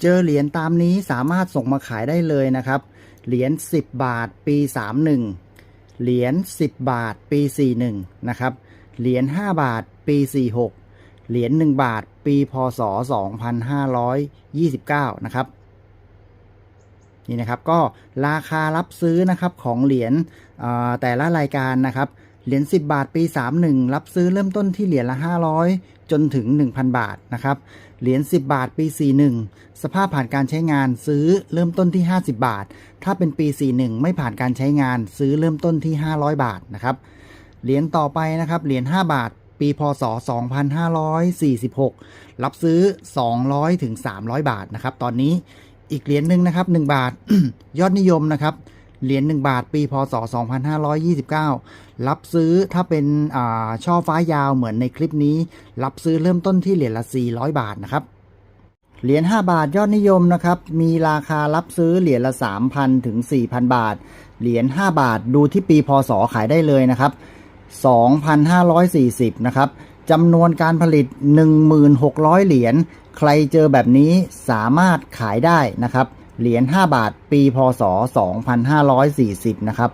เจอเหรียญตามนี้สามารถส่งมาขายได้เลยนะครับ เหรียญ10 บาทปี 31 เหรียญ10 บาทปี 41 นะครับ เหรียญ5บาทปี 46 เหรียญ1บาทปีพศ 2529 นะครับนี่นะครับก็ราคารับซื้อนะครับของเหรียญแต่ละรายการนะครับ เหรียญ10 บาทปี 31 รับซื้อเริ่มต้นที่เหรียญละ 500 จนถึง 1,000 บาทนะครับ เหรียญ10 บาทปี 41 สภาพผ่านการใช้งานซื้อเริ่มต้นที่ 50 บาท ถ้าเป็นปี 41 ไม่ผ่านการใช้งานซื้อเริ่มต้นที่ 500 บาทนะครับ เหรียญต่อไปนะครับ เหรียญ5บาทปีพศ 2546 รับซื้อ 200 ถึง 300 บาทนะครับ ตอนนี้อีกเหรียญหนึ่งนะครับ 1 บาท ยอดนิยมนะครับ เหรียญ1บาท ปีพศ 2529 รับซื้อถ้าเป็นช่อฟ้ายาวเหมือนในคลิปนี้ รับซื้อเริ่มต้นที่เหรียญละ 400 บาทนะครับเหรียญ5บาทยอดนิยมนะครับมีราคารับซื้อเหรียญละ 3,000 ถึง 4,000 บาท เหรียญ5บาทดูที่ปีพศขายได้เลยนะครับ 2,540 นะครับจำนวนการผลิต 1,600 เหรียญ ใครเจอแบบนี้สามารถขายได้นะครับ เหรียญ5บาท ปีพศ 2540 นะครับ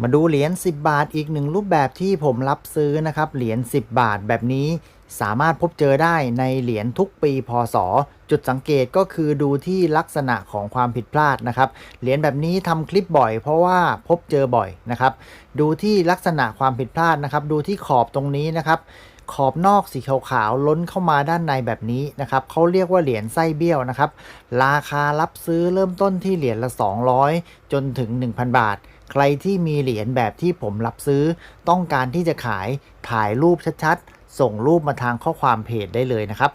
มาดูเหรียญ10 บาทอีกหนึ่งรูปแบบที่ผมรับซื้อนะครับ เหรียญ10 บาทแบบนี้ สามารถพบเจอได้ในเหรียญทุกปีพศ จุดสังเกตก็คือดูที่ลักษณะของความผิดพลาดนะครับ เหรียญแบบนี้ทำคลิปบ่อย เพราะว่าพบเจอบ่อยนะครับ ดูที่ลักษณะความผิดพลาดนะครับ ดูที่ขอบตรงนี้นะครับขอบนอกสีขาวๆล้นเข้ามาด้านในแบบนี้นะครับเขาเรียกว่าเหรียญไส้เบี้ยวนะครับ ราคารับซื้อเริ่มต้นที่เหรียญละ 200 จนถึง 1,000 บาท ใครที่มีเหรียญแบบที่ผมรับซื้อ ต้องการที่จะขายถ่ายรูปชัดๆ ส่งรูปมาทางข้อความเพจได้เลยนะครับ